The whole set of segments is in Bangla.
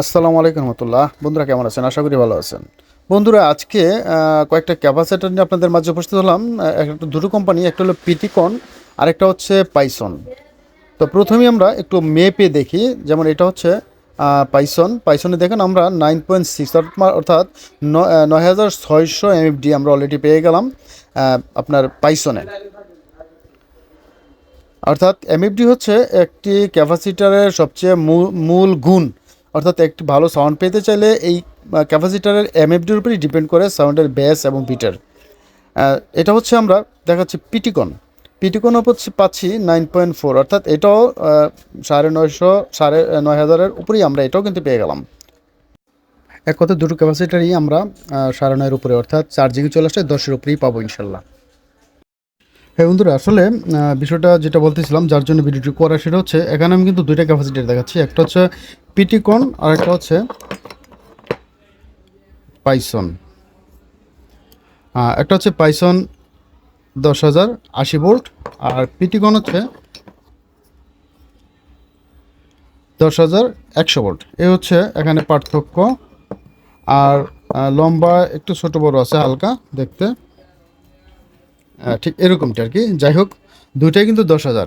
আসসালামু আলাইকুম রহমতুল্লাহ। বন্ধুরা কেমন আছেন? আশা করি ভালো আছেন। বন্ধুরা, আজকে কয়েকটা ক্যাপাসিটার নিয়ে আপনাদের মাঝে উপস্থিত হলাম। একটা দুটো কোম্পানি একটা হলো পিটিকন আর একটা হচ্ছে পাইসন তো প্রথমেই আমরা একটু মেপে দেখি। যেমন এটা হচ্ছে পাইসন পাইসনে দেখেন আমরা নাইন পয়েন্ট সিক্স অর্থাৎ নয় হাজার ছয়শো এমএফডি আমরা অলরেডি পেয়ে গেলাম আপনার পাইসনে অর্থাৎ এমএফডি হচ্ছে একটি ক্যাপাসিটারের সবচেয়ে মূল গুণ। অর্থাৎ একটি ভালো সাউন্ড পেতে চাইলে এই ক্যাপাসিটারের এমএফডির উপরই ডিপেন্ড করে সাউন্ডের বেস এবং বিটার এটা হচ্ছে আমরা দেখাচ্ছি পিটিকন পিটিকন হচ্ছে পাচ্ছি নাইন পয়েন্ট ফোর অর্থাৎ এটাও সাড়ে নয়শো, সাড়ে নয় হাজারের উপরেই আমরা এটাও কিন্তু পেয়ে গেলাম। এক কথা দুটো ক্যাপাসিটারই আমরা সাড়ে নয়ের উপরে, অর্থাৎ চার্জিংয়ে চলে আসলে দশের উপরেই পাবো ইনশাল্লাহ। হ্যাঁ বন্ধুরা, আসলে বিষয়টা যেটা বলতেছিলাম, যার জন্য ভিডিওটি করা, সেটা হচ্ছে, এখানে আমি কিন্তু দুইটা ক্যাপাসিটার দেখাচ্ছি। একটা হচ্ছে পিটিকন আর একটা হচ্ছে পাইসন। একটা হচ্ছে পাইসন দশ হাজার আশি ভোল্ট, আর পিটিকন হচ্ছে দশ হাজার একশো ভোল্ট। এই হচ্ছে এখানে পার্থক্য, আর লম্বা একটু ছোট বড় আছে, হালকা দেখতে। ঠিক এরকমটা আর কি। যাই হোক, দুইটাই কিন্তু দশ হাজার।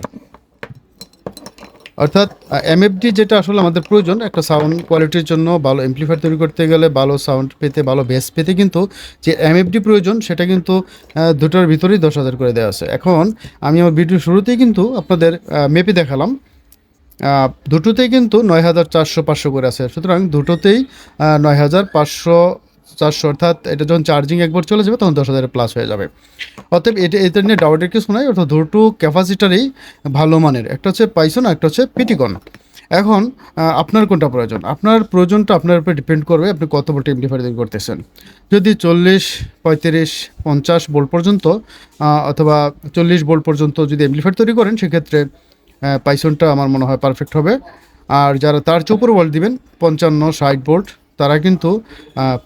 অর্থাৎ এমএফডি যেটা আসলে আমাদের প্রয়োজন, একটা সাউন্ড কোয়ালিটির জন্য, ভালো এমপ্লিফায়ার তৈরি করতে গেলে, ভালো সাউন্ড পেতে, ভালো বেস পেতে কিন্তু যে এমএফডি প্রয়োজন, সেটা কিন্তু দুটোর ভিতরেই দশ হাজার করে দেওয়া আছে। এখন, আমি আমার ভিডিও শুরুতেই কিন্তু আপনাদের মেপে দেখালাম। দুটোতেই কিন্তু নয় হাজার চারশো পাঁচশো করে আছে। সুতরাং দুটোতেই নয় হাজার পাঁচশো চারশো, অর্থাৎ এটা যখন চার্জিং একবার চলে যাবে, তখন দশ হাজারের প্লাস হয়ে যাবে। অতএব এটা এটা নিয়ে ডাউটের কিছু নাই, অর্থাৎ দুটো ক্যাপাসিটারই ভালো মানের, একটা হচ্ছে পাইসন একটা হচ্ছে পিটিকন এখন আপনার কোনটা প্রয়োজন? আপনার প্রয়োজনটা আপনার উপরে ডিপেন্ড করবে, আপনি কত ভোল্ট এমপ্লিফায়ার করতেছেন। যদি চল্লিশ, পঁয়ত্রিশ, পঞ্চাশ বোল্ট পর্যন্ত অথবা চল্লিশ ভোল্ট পর্যন্ত যদি এমপ্লিফায়ার তৈরি করেন, সেক্ষেত্রে পাইসনটা আমার মনে হয় পারফেক্ট হবে। আর যারা তার চোপর ভোল্ট দিবেন, পঞ্চান্ন, ষাট ভোল্ট তারা কিন্তু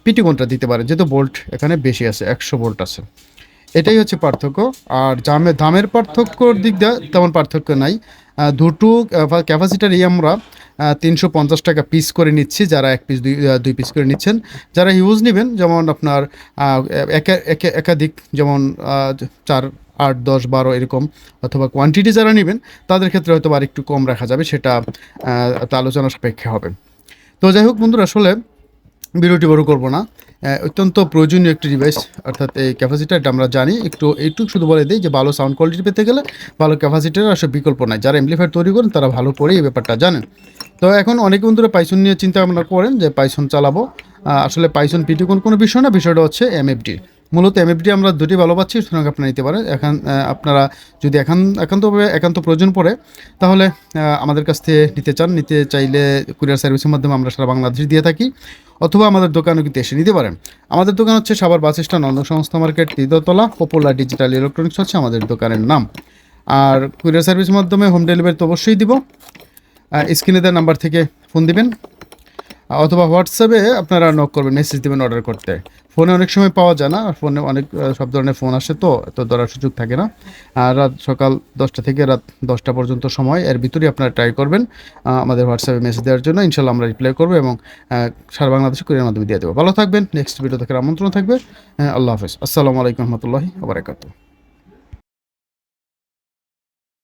পিটিকনটা দিতে পারে, যেহেতু বোল্ট এখানে বেশি আছে, একশো বোল্ট আছে। এটাই হচ্ছে পার্থক্য। আর দামে দামের পার্থক্যর দিক দিয়ে তেমন পার্থক্য নাই। দুটো ক্যাপাসিটারই আমরা তিনশো পঞ্চাশ টাকা পিস করে নিচ্ছি, যারা এক পিস দুই দুই পিস করে নিচ্ছেন। যারা ইউজ নেবেন, যেমন আপনার একা- একা- একাধিক, যেমন চার, আট, দশ, বারো এরকম, অথবা কোয়ান্টিটি যারা নেবেন, তাদের ক্ষেত্রে হয়তো আর একটু কম রাখা যাবে, সেটা আলোচনা সাপেক্ষে হবে। তো যাই হোক বন্ধুরা, আসলে ভিডিওটি বড় করব না। অত্যন্ত প্রয়োজনীয় একটি ডিভাইস অর্থাৎ এই ক্যাপাসিটারটা আমরা জানি। একটু এইটুকু শুধু বলে দিই যে, ভালো সাউন্ড কোয়ালিটি পেতে গেলে ভালো ক্যাপাসিটার আসলে বিকল্প নাই। যারা এমপ্লিফায়ার তৈরি করেন, তারা ভালো করে এই ব্যাপারটা জানেন। তো এখন অনেক বন্ধুরা পাইসন নিয়ে চিন্তা ভাবনা করেন যে পাইসন চালাবো। আসলে পাইসন পিটি কোন, কোনো বিষয় না, বিষয়টা হচ্ছে এমএফডি মূলত এমএফডি আমরা দুটি ভালো পাচ্ছি, সুতরাং আপনারা নিতে পারেন। এখন আপনারা যদি একান একান্তভাবে একান্ত প্রয়োজন পড়ে, তাহলে আমাদের কাছ থেকে নিতে চান, নিতে চাইলে কুরিয়ার সার্ভিসের মাধ্যমে আমরা সারা বাংলাদেশ দিয়ে থাকি, অথবা আমাদের দোকানে কিন্তু এসে নিতে পারেন। আমাদের দোকান হচ্ছে সাবার বাস স্ট্যান্ড অন্য সংস্থা মার্কেট তৃতীয়তলা পপুলার ডিজিটাল ইলেকট্রনিক্স হচ্ছে আমাদের দোকানের নাম। আর কুরিয়ার সার্ভিসের মাধ্যমে হোম ডেলিভারি তো অবশ্যই দিব। স্ক্রিনে দেওয়ার নাম্বার থেকে ফোন দিবেন। অথবা হোয়াটসঅ্যাপে আপনারা নক করবেন মেসেজ দেবেন অর্ডার করতে। ফোনে অনেক সময় পাওয়া যায় না ফোনে অনেক সব ধরনের ফোন আসে তো এত ধরার সুযোগ থাকে না। আর রাত সকাল দশটা থেকে রাত দশটা পর্যন্ত সময় এর ভিতরেই আপনারা ট্রাই করবেন আমাদের হোয়াটসঅ্যাপে মেসেজ দেওয়ার জন্য। ইনশাল্লাহ আমরা রিপ্লাই করব এবং সারা বাংলাদেশে কুরিয়ার মাধ্যমে দিয়ে দেবো। ভালো থাকবেন নেক্সট ভিডিও দেখার আমন্ত্রণ থাকবে। আল্লাহ হাফেজ। আসসালামু আলাইকুম রহমতুল্লাহি আবরাকাতু